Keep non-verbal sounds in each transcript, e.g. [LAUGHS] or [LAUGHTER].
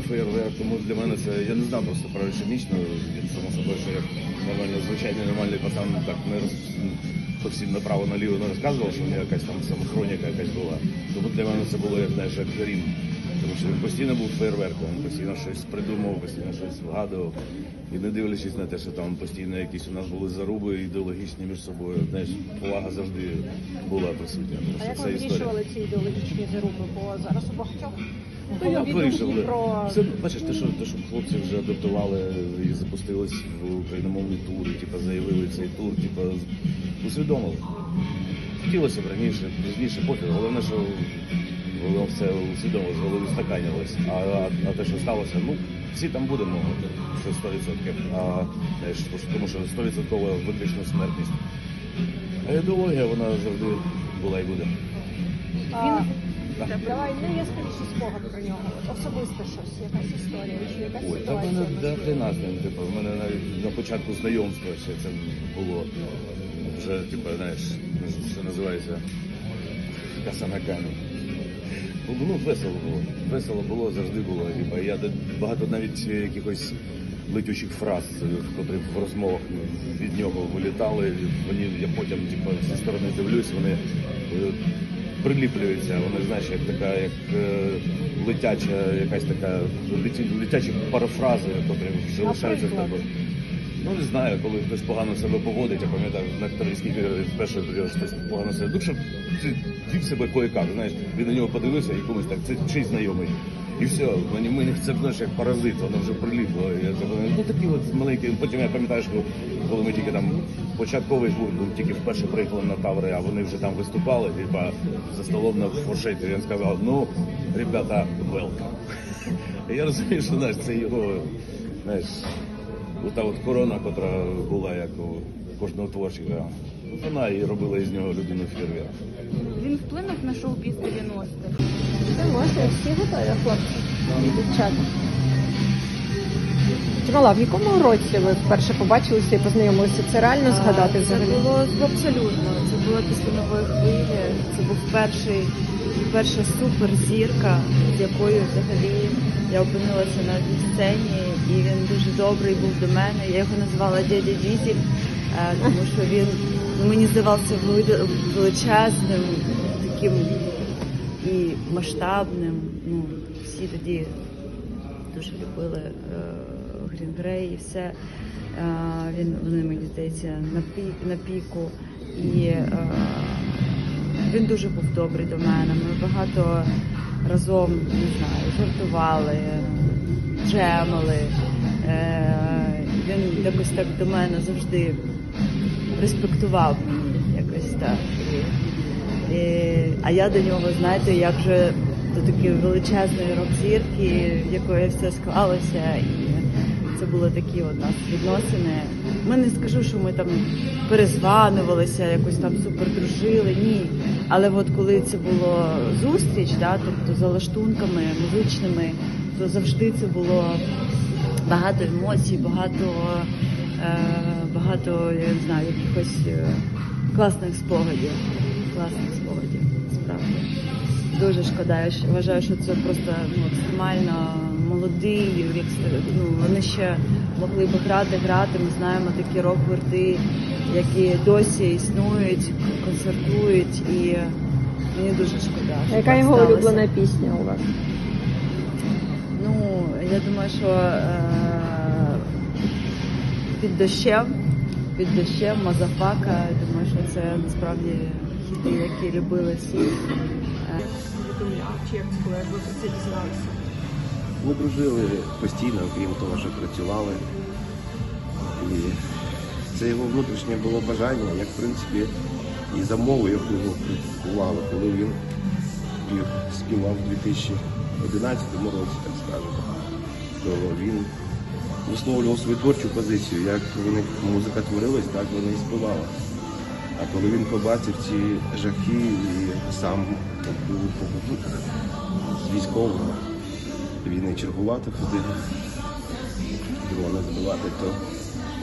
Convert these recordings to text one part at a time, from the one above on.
Людина фейерверк, тому для мене це я не знав просто про. Він само собою, що як нормально звичайний нормальний пацан так не роз по всім направо наліво не розказував, що в нього якась там самохроніка якась була. Тому для мене це було як знаєш, як грім. Тому що він постійно був фейерверком, він постійно щось придумав, постійно щось вигадував. І не дивлячись на те, що там постійно якісь у нас були заруби ідеологічні між собою. Знаєш, повага завжди була присутня. Тому А як це ви історія. вирішували ці ідеологічні заруби? Бо зараз у багатьох Та я вирішив. про бачиш, те, що те, що хлопці вже адаптували і запустились в україномовні тури, типу, заявили цей тур, типу, усвідомили. Хотілося б раніше, пізніше, пофіг. Головне, що воно все усвідомилось, голови стаканялось. А, а, а те, що сталося, ну, всі там будемо, це 100%. А, знаєш, тому що 100% виключно смертність. А ідеологія, вона завжди була і буде. А, Давай найяскравіший спогад про нього. Особисте щось, якась історія, чи якась Ой, та в мене ситуація. да, хрена з типу, в мене навіть на початку знайомства ще це було. Вже, типу, знаєш, що називається каса. Ну, ну, весело було. Весело було, завжди було. Типу, я де- багато навіть якихось летючих фраз, е, котрі в розмовах від нього вилітали. Вони, я потім, типу, зі сторони дивлюсь, вони е, приліплюються. Вони, знаєш, як така, як е, летяча, якась така летячі парафрази, котрі залишаються з Наприклад? Ну не знаю, коли хтось погано себе поводить, я пам'ятаю, на акторській вперше тоді хтось погано себе. Ну, щоб ти вів себе кое-як, знаєш, він на нього подивився і комусь так, це чий знайомий. І все, мені, мені це знаєш, як паразит, воно вже приліпло. Я думаю, ну такі от маленькі. Потім я пам'ятаю, що коли ми тільки там початковий був, тільки вперше приїхали на таври, а вони вже там виступали, типа за столом на фуршеті. Він сказав, ну, ребята, welcome. [LAUGHS] Я розумію, що знаєш, це його, знаєш, та от корона, котра була як у кожного творчика, вона і робила із нього людину фейерверк. Він вплинув на шоу-біз 90-х. Це можна, всі готові, хлопці і дівчата. Джамала, в якому році ви вперше побачилися і познайомилися? Це реально згадати Це взагалі? було абсолютно. Це було після нової хвилі. Це був перший, перша суперзірка, з якою взагалі я опинилася на одній сцені, і він дуже добрий був до мене. Я його називала дядя Дізель, е, тому що він мені здавався величезним, таким і масштабним. Ну, всі тоді дуже любили е, Грін Грей і все. Е, він, вони, мені здається, на, піку. І він дуже був добрий до мене. Ми багато разом не знаю, жартували, джемали. Е, він якось так до мене завжди респектував мені якось так. І, а я до нього, знаєте, як вже до такої величезної рок-зірки, в якої все склалося, і це були такі от нас відносини. Ми не скажу, що ми там перезванювалися, якось там супер дружили, ні. Але от коли це було зустріч, да, тобто за лаштунками музичними, то завжди це було багато емоцій, багато, е, багато я не знаю, якихось е, класних спогадів. Класних спогадів, справді. Дуже шкода. Я вважаю, що це просто ну, екстремально молодий. Ну, вони ще могли б грати, грати. Ми знаємо такі рок-гурти, які досі існують, концертують, і мені дуже шкода. Що яка так його сталося. улюблена пісня у вас? Ну, я думаю, що е, під дощем, під дощем, Мазафака, я думаю, що це насправді хіти, які любили всі. Е, повідомляв, чи як як ви про це дізналися? Ми дружили постійно, окрім того, що працювали. І це його внутрішнє було бажання, як в принципі і за мову, яку його практикували, коли він спів, співав у 2011 році, так скажемо, то він висловлював свою творчу позицію. Як в них музика творилась, так вона і співала. А коли він побачив ці жахи і сам був з військового, війни чергувати ходив, дрона збивати, то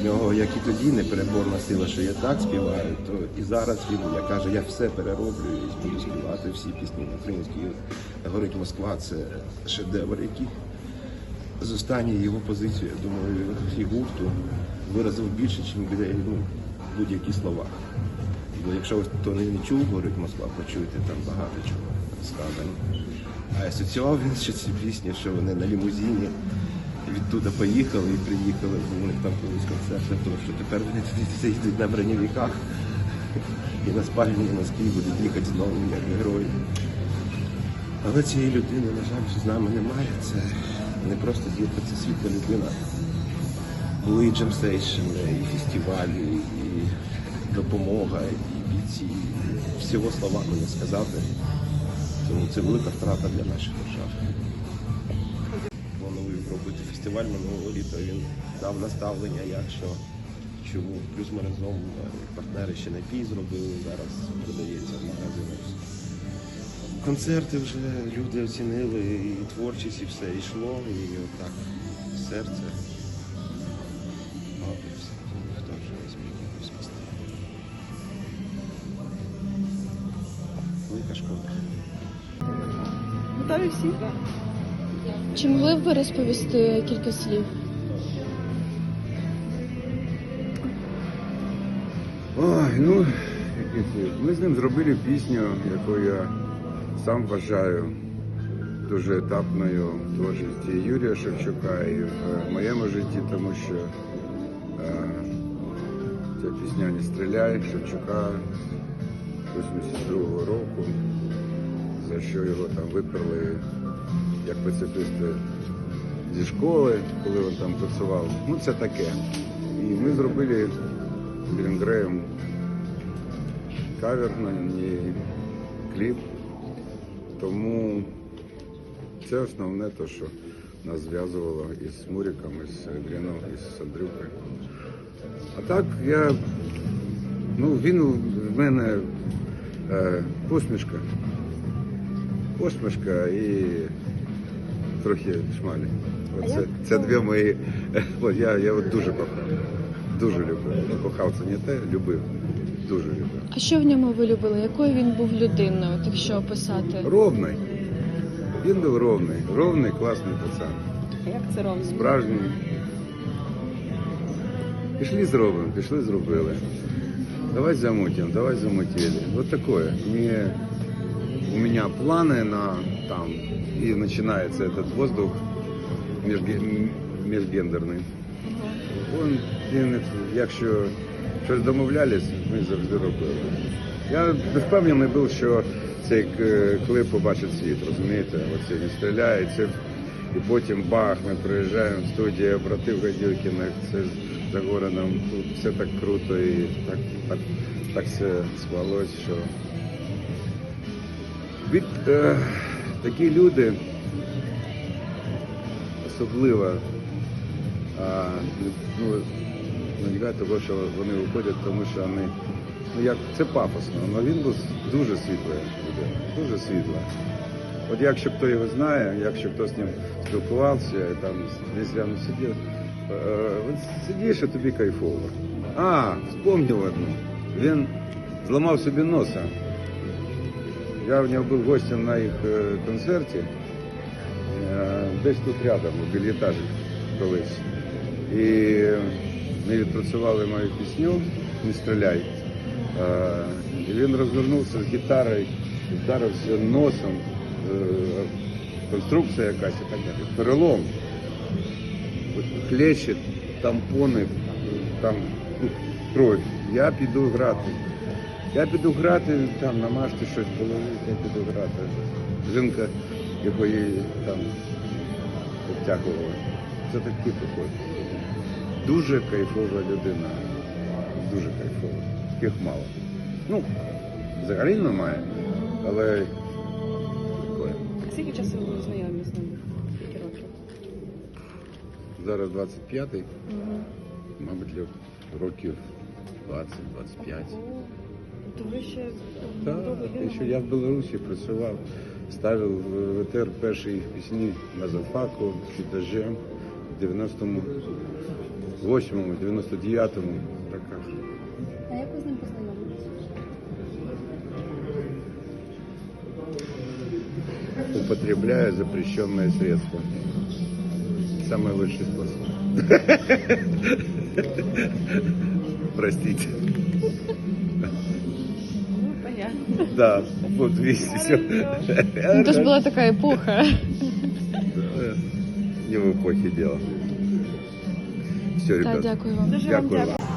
в нього, як і тоді, непереборна сила, що я так співаю, то і зараз він я каже, я все перероблю і буду співати всі пісні на українській. Говорить Москва, це шедевр, який з останньої його позиції, я думаю, і гурту виразив більше, ніж ну, будь-які слова. Бо якщо хто не чув, говорить Москва, почуєте там багато чого сказано. Асоціював він ще ці пісні, що вони на лімузині відтуди поїхали і приїхали, бо у них там колись концерт, тому що тепер вони туди [LAUGHS] їдуть на броньовиках і на спальні носки будуть їхати знову як герої. Але цієї людини, на жаль, з нами немає. Це не просто зірка, це світла людина. Були і джемстейшени, і фестивалі, і допомога, і бійці. І всього словами не сказати. Тому це велика втрата для наших держав. Планує робити фестиваль минулого літа. Він дав наставлення, як що, чому. Плюс ми разом е, партнери ще напій зробили, зараз продається в магазинах. Концерти вже люди оцінили, і творчість, і все йшло, і отак серце. Всі? Чи могли б ви розповісти кілька слів? Ой, ну, ми з ним зробили пісню, яку я сам вважаю дуже етапною в творчості Юрія Шевчука і в моєму житті, тому що е, ця пісня «Не стріляй» Шевчука 82-го року, що його там виперли як пацифіста зі школи, коли він там працював. Ну це таке. І ми зробили з Грінгреєм кавер на кліп. Тому це основне те, що нас зв'язувало із Муриком, із Гріном, із Андрюкою. А так я. Ну, він в мене е, посмішка. Посмішка і трохи шмалі. Оце, це дві мої. [LAUGHS] Я, я от дуже кохав. Дуже любив. Ну, Кохав це не те, любив. Дуже любив. А що в ньому ви любили? Якою він був людиною, от якщо описати? Ровний. Він був ровний. Ровний, класний пацан. А як це ровно? Справжній. Пішли зробимо, пішли зробили. Давай замутим, давай замутили. Вот такое. Не меня планы на там, и начинается этот воздух межге- м- Он, він, якщо щось домовлялись, ми завжди робили. Я не впевнений був, що цей е, клип побачить світ, розумієте? Оце не стріляє, це і потім бах, ми приїжджаємо в студію братів Гадюкіних, це за городом, тут все так круто і так, так, так все склалось, що від е, такі люди, особливо а, ну, не того, що вони виходять, тому що вони, ну як це пафосно, але він був дуже світлий людина, дуже світла. От якщо хто його знає, якщо хто з ним спілкувався, там десь рядом сидів, е, сидиш, і тобі кайфово. А, вспомнив одну. Він зламав собі носа. Я в нього був гостем на їх е, концерті, е, десь тут рядом, у більєтажі колись. І ми відпрацювали мою пісню Не стріляй. Е, І він розвернувся з гітарою, вдарився носом, е, конструкція якась і так далі. Перелом, клещі, тампони, там ну, кров. Я піду грати. Я піду грати, там намажте щось положити, я піду грати. Жінка, якої там обтягувала. Це такі приходять. Дуже кайфова людина. Дуже кайфова. Таких мало. Ну, взагалі немає, але прикольно. Скільки часу ви знайомі з ним? Скільки років? Зараз 25-й, мабуть, років 20-25. То ви ще Так, і що я в Білорусі працював, ставив в ЕТР перші їх пісні на Зафаку, Фітажем в 98-му, 99-му. Така. А як ви з ним познайомилися? Употребляя запрещенные средства. самый лучший способ. [LAUGHS] Простите. Да, вот видите, все. Ну, то ж была такая эпоха. Не в эпохе дело. Все, Так, ребят. дякую вам. Дякую. вам.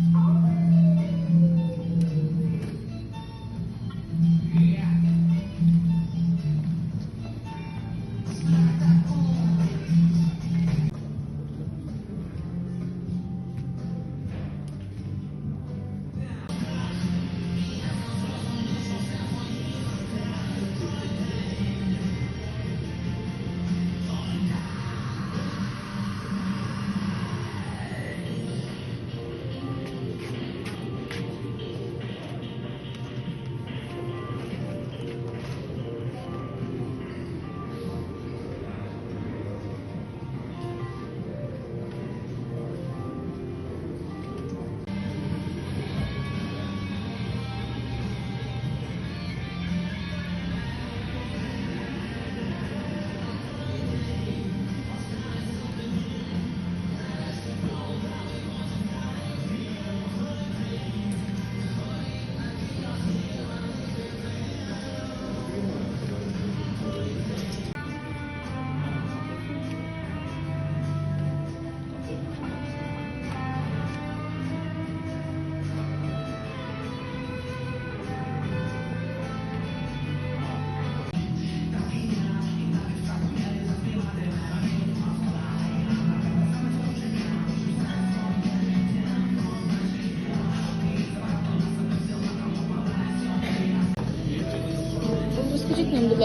Розкажіть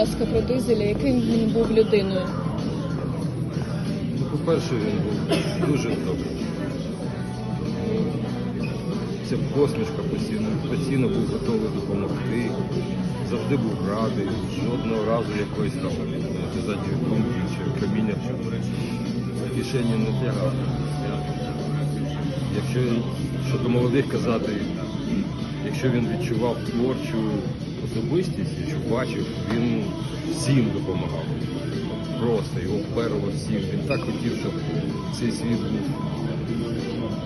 ласка, про дизеля, яким він був людиною. Ну, По-перше, він був дуже добрий. Це посмішка постійно, постійно був готовий допомогти, завжди був радий, жодного разу якоїсь там задньої думки чи каміння в кишені не тягав. Якщо щодо молодих казати, якщо він відчував творчу особистість, якщо бачив, він всім допомагав. Просто його вперло всім. Він так хотів, щоб цей світ був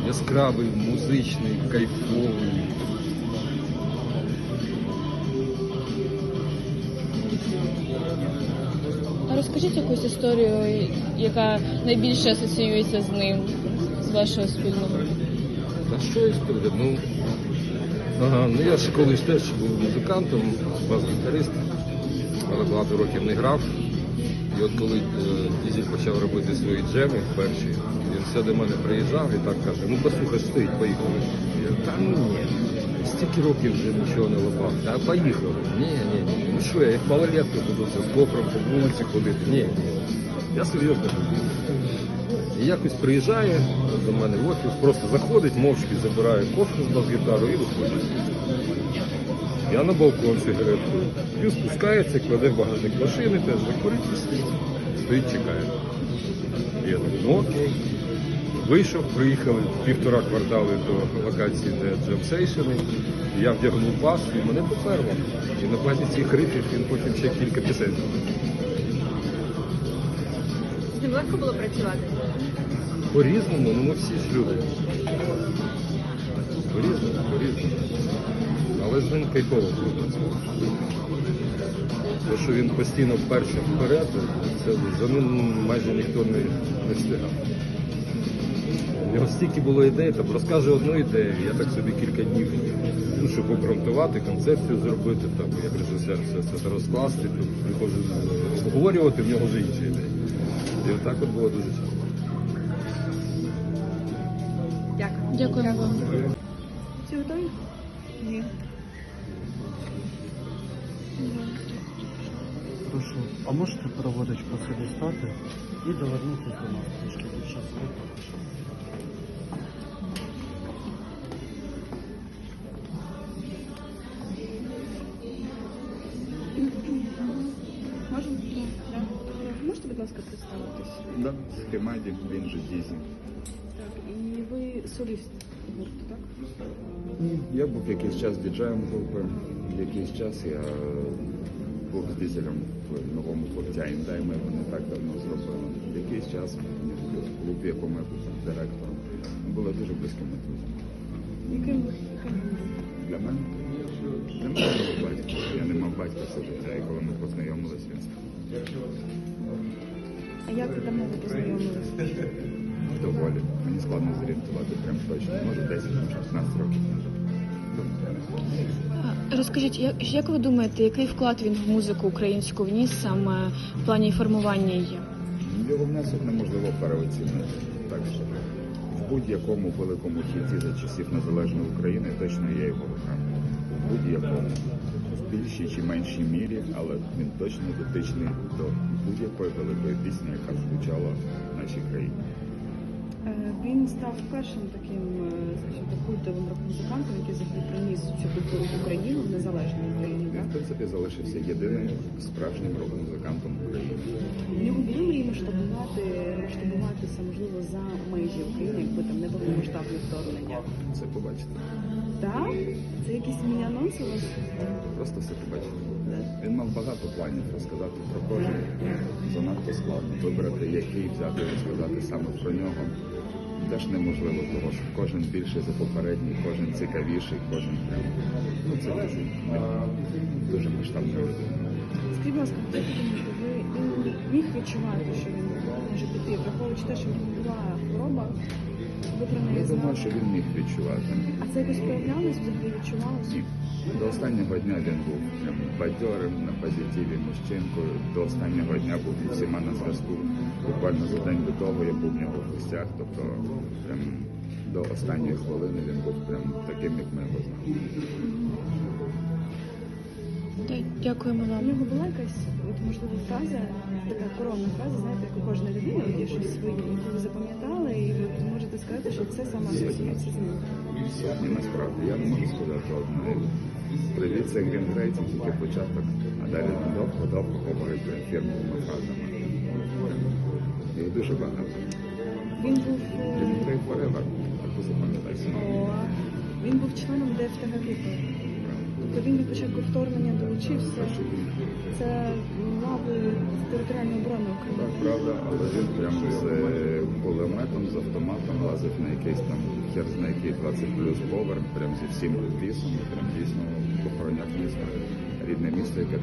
яскравий, музичний, кайфовий. А розкажіть якусь історію, яка найбільше асоціюється з ним, з вашого спільного. Та що історія? Ну, ага, ну я ж колись теж був музикантом, бас-гітарист, але багато років не грав. І от коли е, Дізель почав робити свої джеми перші, він все до мене приїжджав і так каже, ну послухай, стоїть, поїхали. Я та ну стільки років вже нічого не лопав. Та поїхали. Ні, ні, ні. Ну що, я як малолетка буду з кофром по вулиці ходити. Ні, ні. Я серйозно буду. І якось приїжджає до мене в офіс, просто заходить, мовчки забирає кофе з бас-гітару і виходить. Я на балкон сигаретку. П'ю, спускається, кладе в багажник машини, теж закурить і стоїть. Стоїть, чекає. Я так, ну окей. Вийшов, приїхали півтора квартали до локації, де джемсейшени. Я вдягнув бас і мене поперло. І на базі цих рифів він потім ще кілька пісень ним легко було працювати? По-різному, ну ми всі ж люди. По-різному, по-різному. Але з ним кайфово було працювати. Те, що він постійно вперше вперед, це за ним майже ніхто не, не встигав. У нього стільки було ідей, там розкаже одну ідею, я так собі кілька днів, ну, щоб обґрунтувати, концепцію зробити, там, як режисер все це розкласти, тут приходжу обговорювати, в нього вже інші ідеї. І отак от було дуже часто. Дякую. Дякую вам. А можете проводити по собі стати і довернутися до нас трішки під час випадку? Можете, будь ласка, представитись? Да, Гемаді, він же Дізі. Так. І ви соліст гурту, так? Я був якийсь час діджеєм групи, якийсь час я був з дизелем в новому хлопця індайми, вони так давно зробили. Якийсь час в клуб, якому я був директором. Були дуже близькими друзями. Для мене для мене було батько. Я не мав батька все життя, і коли ми познайомилися, він став А як ви давно ви познайомилися? доволі. Мені складно зорієнтувати прям точно. Може 10, може 15 років. Розкажіть, як, як ви думаєте, який вклад він в музику українську вніс саме в плані формування її? Його внесок неможливо переоцінити. Так що в будь-якому великому хіті за часів незалежної України точно є його рука. В будь-якому. В більшій чи меншій мірі, але він точно дотичний до будь-якої великої пісні, яка звучала в нашій країні. Е, Він став першим таким, культовим рок-музикантом, який взагалі приніс цю культуру в Україну, в незалежну Україну. Він, в принципі, залишився єдиним справжнім рок-музикантом України. У нього були мрії масштабувати, масштабуватися, можливо, за межі України, якби там не було масштабне вторгнення. Це побачите. Так? Це якісь міні-анонси у вас? Просто все побачите. Він мав багато планів розказати про кожен. Занадто складно вибрати, який взяти розказати саме про нього. Теж неможливо, тому що кожен більший за попередній, кожен цікавіший, кожен. Ну це дуже, дуже масштабна людина. Скажіть, будь ласка, він міг відчувати, що він може піти, враховуючи те, що була хвороба, ви про неї Я думаю, що він міг відчувати. А це якось проявлялось, взагалі відчувалося? Ні. До останнього дня він був прям бадьорим на позитиві мужчинкою. До останнього дня був зі всіма на зв'язку. Буквально за день до того я був в нього в гостях. Тобто прям до останньої хвилини він був прям таким, як ми його знали. Дякуємо У нього була якась, от, можливо, фраза, така коронна фраза, знаєте, як у кожної людини є щось своє, яке ви запам'ятали, і ви можете сказати, що це саме асоціюється з ним. Сотні насправді я не можу сказати одної. Привіт, це Green Grey, це тільки початок, а далі довго-довго говорить фірмовими фразами. Їх дуже багато. Він був е, Green Grey Forever, таку запам'ятайся. він був членом ДФТГ групи. Тобто він від початку вторгнення долучився. Це лави територіальної оборони Так, правда, але він прям з е, кулеметом, з автоматом лазив на якийсь там хер на який 20 плюс поверх, прям зі всім лісом, прям дійсно охороняв місто. Рідне місто, яке